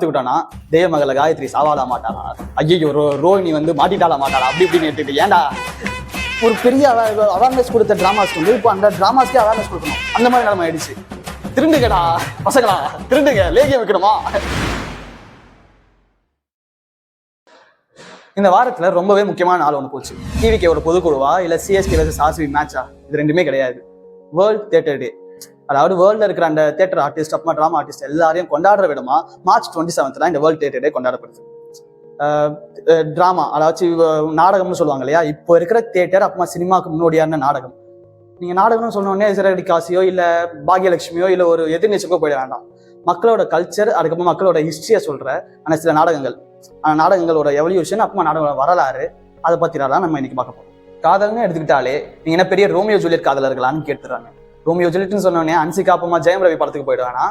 பார்த்துக்கிட்டோம்னா தேவமகள காயத்ரி சாவாடா மாட்டாளா? ஐயோ ரோ ரோஹிணி வந்து மாட்டிட்டாளா மாட்டாளா? அப்படி இப்படின்னு எடுத்துக்கிட்டு ஏன்டா? ஒரு பெரிய அவேர்னஸ் கொடுத்த டிராமாஸ் வந்து இப்போ அந்த டிராமாஸ்க்கே அவேர்னஸ் கொடுக்கணும். அந்த மாதிரி நிலைமை ஆயிடுச்சு. திருண்டுங்கடா பசங்களா திருண்டுங்க லேகியம் வைக்கணுமா? இந்த வாரத்துல ரொம்பவே முக்கியமான நாள் ஒன்று போச்சு. டிவிக்கோட பொதுக்குழுவா இல்லை சிஎஸ்கே வர்சஸ் ஆர்சிபி மேட்சா இது ரெண்டுமே கிடையாது. வேர்ல்ட் தேட்டர் டே அதாவது வேர்ல்ட்ல இருக்கிற அந்த தியேட்டர் ஆர்டிஸ்ட் அப்புறமா ட்ராமா ஆர்டிஸ்ட் எல்லாரையும் கொண்டாடுற விடமா மார்ச் டுவெண்ட்டி செவன்த்ல இந்த வேர்ல்ட் தியேட்டர் டே கொண்டாடப்படுது. ட்ராமா அதாவது நாடகம்னு சொல்லுவாங்க இல்லையா? இப்போ இருக்கிற தியேட்டர் அப்புறமா சினிமாவுக்கு முன்னோடியான நாடகம். நீங்க நாடகம்னு சொன்ன சிறகடி காசியோ இல்ல பாகியலட்சுமியோ இல்ல ஒரு எதிர்நீச்சக்கோ போயிட வேண்டாம். மக்களோட கல்ச்சர் அதுக்கப்புறம் மக்களோட ஹிஸ்டரியை சொல்ற அந்த சில நாடகங்கள். ஆனால் நாடகங்களோட எவல்யூஷன் அப்புறமா நாடகங்களோட வரலாறு அதை பத்தி தான் நம்ம இன்னைக்கு பார்க்க போறோம். காதல்னு எடுத்துக்கிட்டாலே நீங்க என்ன பெரிய ரோமியோ ஜூலியட் காதலர்களான்னு கேட்டுறாங்க. ரோமியோ ஜூலியட்னு சொன்னோடனே அன்சிகா ஜெயம் ரவி படத்துக்கு போயிடுவானா?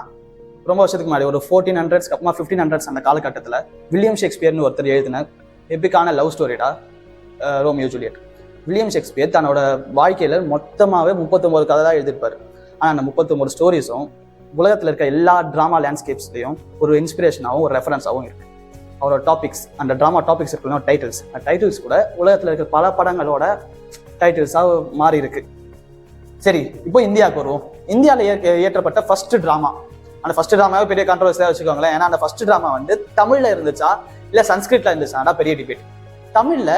ரொம்ப வருஷத்துக்கு முன்னாடி ஒரு ஃபோர்டீன் ஹண்ட்ரட்ஸ்க்கு அப்புறமா ஃபிஃப்டீன் ஹண்ட்ரட்ஸ் அந்த காலகட்டத்தில் வில்லியம் ஷேக்ஸ்பியர்னு ஒருத்தர் எழுதின எப்பிக்கான லவ் ஸ்டோரிடா ரோமியோ ஜூலியட் வில்லியம் ஷேக்ஸ்பியர் தன்னோட வாழ்க்கையில் மொத்தமாகவே முப்பத்தொம்போது கதை தான் எழுதியிருப்பார். ஆனால் அந்த முப்பத்தொம்போது ஸ்டோரிஸும் உலகத்தில் இருக்க எல்லா ட்ராமா லேண்ட்ஸ்கேப்ஸ்லையும் ஒரு இன்ஸ்பிரேஷனாகவும் ஒரு ரெஃபரன்ஸாகவும் இருக்கு. அவரோட டாபிக்ஸ் அந்த ட்ராமா டாபிக்ஸ் இருக்கணும் டைட்டில்ஸ் அந்த டைட்டில்ஸ் கூட உலகத்தில் இருக்கிற பல படங்களோட டைட்டில்ஸாக மாறி இருக்குது சரி இப்போ இந்தியாவுக்கு வருவோம். இந்தியாவில் இயற்றப்பட்ட ஃபர்ஸ்ட் ட்ராமா அந்த ஃபர்ஸ்ட் ட்ராமாவே பெரிய கான்ட்ரவர்சியாக வச்சுக்கோங்களேன். ஏன்னா அந்த ஃபர்ஸ்ட் ட்ராமா வந்து தமிழ்ல இருந்துச்சா இல்லை சன்ஸ்கிரிட்ல இருந்துச்சா? பெரிய டிபேட் தமிழ்ல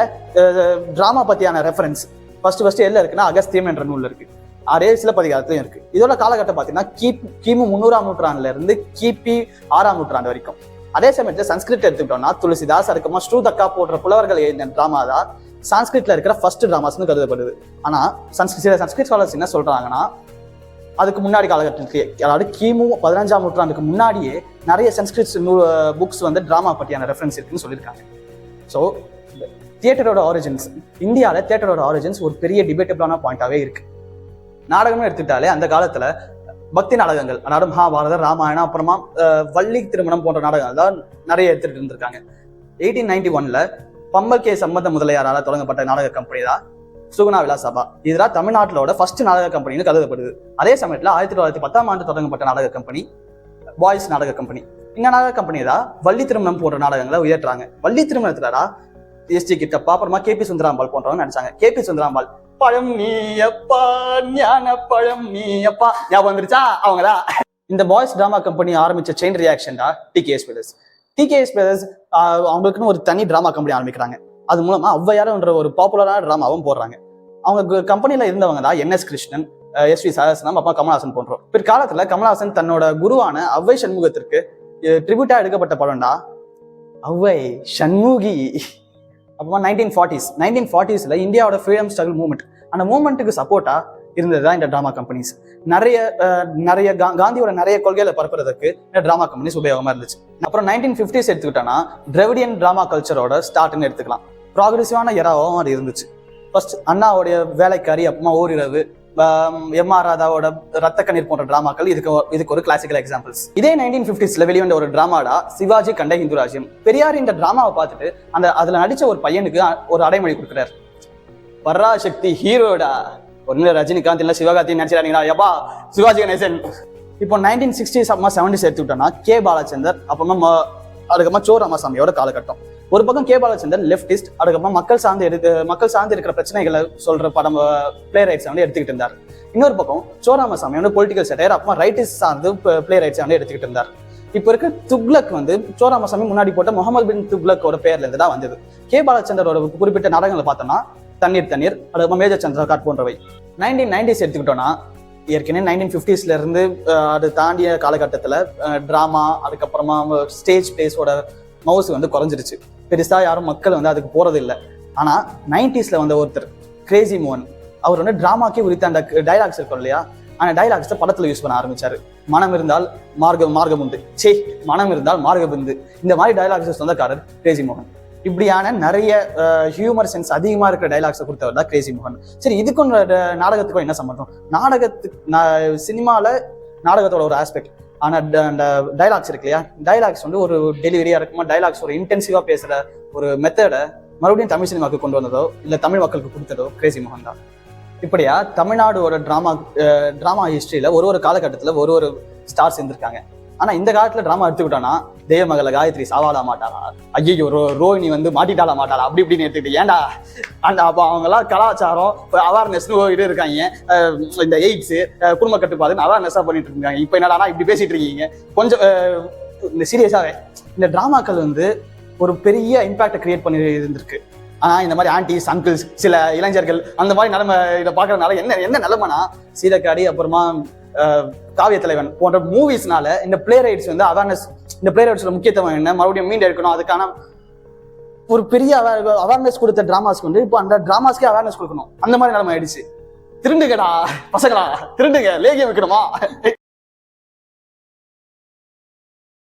ட்ராமா பத்தியான ரெஃபரன்ஸ் ஃபர்ஸ்ட் ஃபர்ஸ்ட் எதில் இருக்குன்னா அகஸ்தியம் என்ற நூல் இருக்கு. அதே சிலப்பதிகாரத்திலையும் இருக்கு. இதோட காலகட்டம் பார்த்தீங்கன்னா கிபி கிமு முன்னூறாம் நூற்றாண்டுல இருந்து கிபி ஆறாம் நூற்றாண்டு வரைக்கும். அதே சமயத்துல சன்ஸ்கிரிட் எடுத்துக்கிட்டோம்னா துளசிதாஸ் அதுக்கப்புறமா ஸ்ரூதக்கா போன்ற புலவர்கள் எழுதின ட்ராமா தான் சான்ஸ்கிரிட்ல இருக்கிற ஃபர்ஸ்ட் டிராமாஸ்னு கருதப்படுது. ஆனா சன்ஸ்கிரிட் சில சன்ஸ்கிரிட் ஸ்காலர்ஸ் என்ன சொல்றாங்கன்னா அதுக்கு முன்னாடி காலகட்டத்துக்கு அதாவது கிமு பதினஞ்சாம் நூற்றாண்டுக்கு முன்னாடியே நிறைய சன்ஸ்கிரிட் புக்ஸ் வந்து டிராமா பற்றியான ரெஃபரன்ஸ் இருக்குன்னு சொல்லியிருக்காங்க. ஸோ தியேட்டரோட ஆரிஜின்ஸ் இந்தியாவில் தியேட்டரோட ஆரிஜின்ஸ் ஒரு பெரிய டிபேட்டபிளான பாயிண்டாகவே இருக்கு. நாடகம்னு எடுத்துக்கிட்டாலே அந்த காலத்தில் பக்தி நாடகங்கள் அதாவது மகாபாரதம் ராமாயணம் அப்புறமா வள்ளி திருமணம் போன்ற நாடகங்கள் தான் நிறைய எடுத்துகிட்டு இருந்திருக்காங்க. எயிட்டீன் நைன்டி ஒன்ல பம்பல் சம்மந்த முதலியாரால் தொடங்கப்பட்ட நாடக கம்பெனி தான் சுகுணா விழா சபா இதெல்லாம் தமிழ்நாட்டிலோட ஃபர்ஸ்ட் நாடக கம்பெனின்னு கருதப்படுது. அதே சமயத்தில் ஆயிரத்தி தொள்ளாயிரத்தி பத்தாம் ஆண்டு தொடங்கப்பட்ட நாடக கம்பெனி பாய்ஸ் நாடக கம்பெனி இந்த நாடக கம்பெனி தான் வள்ளி திருமணம் போன்ற நாடகங்களை உயர்த்துறாங்க. வள்ளி திருமணத்துலடா எஸ்டி கிட்டப்பா அப்புறமா கேபி சுந்தராம்பாள் போன்றவங்க நடிச்சாங்க. கேபி சுந்தராம்பாள் பழம் நீயப்பா ஞான பழம் நீயப்பா. ஞாபகம் வந்துருச்சா? அவங்களா? இந்த பாய்ஸ் டிராமா கம்பெனி ஆரம்பிச்ச செயின் ரியாக்ஷன் தான் டிகேஎஸ் பிரதர்ஸ் டிகேஎஸ் பிரதர்ஸ் அவங்களுக்குன்னு ஒரு தனி ட்ராமா கம்பெனி ஆரம்பிக்கிறாங்க. அது மூலமா ஔவையாரன்ற ஒரு பாப்புலரான ட்ராமாவும் போடுறாங்க. அவங்க கம்பெனியில இருந்தவங்க தான் என்எஸ் கிருஷ்ணன் எஸ் வி சரஸ்னம் அப்பா கமல்ஹாசன் போன்றோம் பிற்காலத்துல கமல்ஹாசன் தன்னோட குருவான ஔவை சண்முகத்திற்கு ட்ரிபியூட்டா எடுக்கப்பட்ட படம்டா ஔவை சண்முகி. அப்புறமா நைன்டீன் ஃபார்ட்டிஸ் நைன்டீன் ஃபார்ட்டிஸ்ல இந்தியாவோட ஃப்ரீடம் ஸ்ட்ரகிள் மூவ்மெண்ட் அந்த மூவ்மெண்ட்டுக்கு சப்போர்ட்டா இருந்தது தான் இந்த ட்ராமா கம்பெனிஸ் நிறைய நிறைய கா- காந்தியோட நிறைய கொள்கைகளை பரப்புறதுக்கு இந்த ட்ராமா கம்பெனிஸ் உபயோகமா இருந்துச்சு. அப்புறம் நைன்டீன் ஃபிஃப்டிஸ் எடுத்துக்கிட்டோன்னா டிரெவிடியன் ட்ராமா கல்ச்சரோட ஸ்டார்ட்னு எடுத்துக்கலாம். ப்ராக்ரெசிவான எராவும் அது இருந்துச்சு. ஃபர்ஸ்ட் அண்ணாவுடைய வேலைக்காரி அப்புறமா ஓரிரவு எம் ஆர் ராதாவோட ரத்த கண்ணீர் போன்ற டிராமாக்கள் இதுக்கு இதுக்கு ஒரு கிளாசிக்கல் எக்ஸாம்பிள்ஸ் இதே நைன்டீன் பிப்டிஸ்ல வெளிவந்த ஒரு டிராமாடா சிவாஜி கண்ட ஹிந்துராஜ்யம். பெரியார் இந்த டிராமாவை பார்த்துட்டு அந்த அதுல நடிச்ச ஒரு பையனுக்கு ஒரு அடைமொழி கொடுக்குறாரு. பராசக்தி ஹீரோடா ஒன்னு ரஜினிகாந்த் இல்லை சிவகார்த்தி நடிச்சிடாதீங்களா எப்பா சிவாஜி கணேசன். இப்போ நைன்டீன் சிக்ஸ்டிஸ் அப்புறமா செவன்டிஸ் எடுத்துக்கிட்டோம்னா கே பாலச்சந்தர் அப்புறமா ம- அதுக்கப்புறமா சோ ராமசாமியோட காலகட்டம். ஒரு பக்கம் கே பாலச்சந்தர் லெப்டிஸ்ட் அதுக்கப்புறம் மக்கள் சார்ந்து எடுத்து மக்கள் சார்ந்து இருக்கிற பிரச்சனைகளை சொல்ற படம் பிளே ரைட்ஸ் வந்து எடுத்துக்கிட்டு இருந்தார். இன்னொரு பக்கம் சோ ராமசாமி வந்து பொலிட்டிக்கல் செட்டையர் அப்புறமா ரைட்டிஸ்ட் சார்ந்து பிளே ரைட்ஸ் வந்து எடுத்துக்கிட்டு இருந்தார். இப்போ இருக்க துக்ளக் வந்து சோராமசாமி முன்னாடி போட்ட முகமது பின் துக்ளக்கோட பேர்ல இருந்து தான் வந்தது. கே பாலச்சந்தரோட குறிப்பிட்ட நாடகங்களை பார்த்தோம்னா தண்ணீர் தண்ணீர் அதுக்கப்புறம் மேஜர் சந்திரகாட் போன்றவை. நைன்டீன் நைன்டிஸ் எடுத்துக்கிட்டோம்னா ஏற்கனவே நைன்டீன் ஃபிஃப்டிஸ்ல இருந்து அது தாண்டிய காலகட்டத்தில் ட்ராமா அதுக்கப்புறமா ஸ்டேஜ் பிளேஸோட மவுஸ் வந்து குறைஞ்சிருச்சு. பெருசாக யாரும் மக்கள் வந்து அதுக்கு போகிறது இல்லை ஆனால் நைன்டிஸில் வந்த ஒருத்தர் கிரேசி மோகன் அவர் வந்து டிராமாக்கே உரித்த அந்த டைலாக்ஸ் இருக்கும் இல்லையா? அந்த டைலாக்ஸை படத்தில் யூஸ் பண்ண ஆரம்பிச்சாரு. மனம் இருந்தால் மார்க்க மார்க்கம் உண்டு. சே மனம் இருந்தால் மார்க்கம் உண்டு. இந்த மாதிரி டைலாக்ஸ் சொந்தக்காரர் கிரேசி மோகன் இப்படியான நிறைய ஹியூமர் சென்ஸ் அதிகமாக இருக்கிற டைலாக்ஸை கொடுத்தவர் தான் கிரேசி மோகன் சரி இதுக்கும் நாடகத்துக்கும் என்ன சம்பந்தம்? நாடகத்துக்கு சினிமாவில் நாடகத்தோட ஒரு ஆஸ்பெக்ட் ஆனால் ட- அந்த டைலாக்ஸ் இருக்கு இல்லையா? டைலாக்ஸ் வந்து ஒரு டெலிவரியாக இருக்குமா? டைலாக்ஸ் ஒரு இன்டென்சிவாக பேசுகிற ஒரு மெத்தடை மறுபடியும் தமிழ் சினிமாவுக்கு கொண்டு வந்ததோ இல்லை தமிழ் மக்களுக்கு கொடுத்ததோ கிரேசி மோகன் தான். இப்படியா தமிழ்நாடோட ட்ராமா ட்ராமா ஹிஸ்ட்ரியில் ஒரு ஒரு காலகட்டத்தில் ஒரு ஒரு ஸ்டார்ஸ் இருந்திருக்காங்க ஆனா இந்த காலத்துல டிராமா எடுத்துக்கிட்டோம்னா தேவமகளை காயத்ரி சாவாடா மாட்டாளா? ஐயோ ரோ ரோஹிணி வந்து மாட்டிட்டாளா மாட்டாளா? அப்படி இப்படின்னு எடுத்துக்கிட்டு ஏன்டா? அந்த அப்போ அவங்க எல்லாம் கலாச்சாரம் அவேர்னஸ் இது இருக்காங்க. இந்த எய்ட்ஸ் குடும்ப கட்டுப்பாடுன்னு அவேர்னஸா பண்ணிட்டு இருக்காங்க. இப்போ என்னடா இப்படி பேசிட்டு இருக்கீங்க. கொஞ்சம் இந்த சீரியஸாவே இந்த டிராமாக்கள் வந்து ஒரு பெரிய இம்பாக்டை கிரியேட் பண்ணி இருந்திருக்கு. ஆனா இந்த மாதிரி ஆண்டிஸ் அங்கிள்ஸ் சில இளைஞர்கள் அந்த மாதிரி நிலைமை இதை பார்க்கறதுனால என்ன என்ன நிலைமைனா சீதக்காடி அப்புறமா காவிய தலைவன் போன்ற மூவிஸ்னால இந்த பிளே ரைட்ஸ் வந்து அவேர்னஸ் இந்த பிளே ரைட்ஸோட முக்கியத்துவம் என்ன? மறுபடியும் மீண்டு எடுக்கணும். அதுக்கான ஒரு பெரிய அவேர்னஸ் கொடுத்த டிராமாஸ்க்கு வந்து இப்போ அந்த டிராமாஸ்க்கே அவேர்னஸ் கொடுக்கணும். அந்த மாதிரி நிலைமை ஆயிடுச்சு. திருண்டுங்கடா பசங்களா திருண்டுங்க லேகியம் வைக்கணுமா?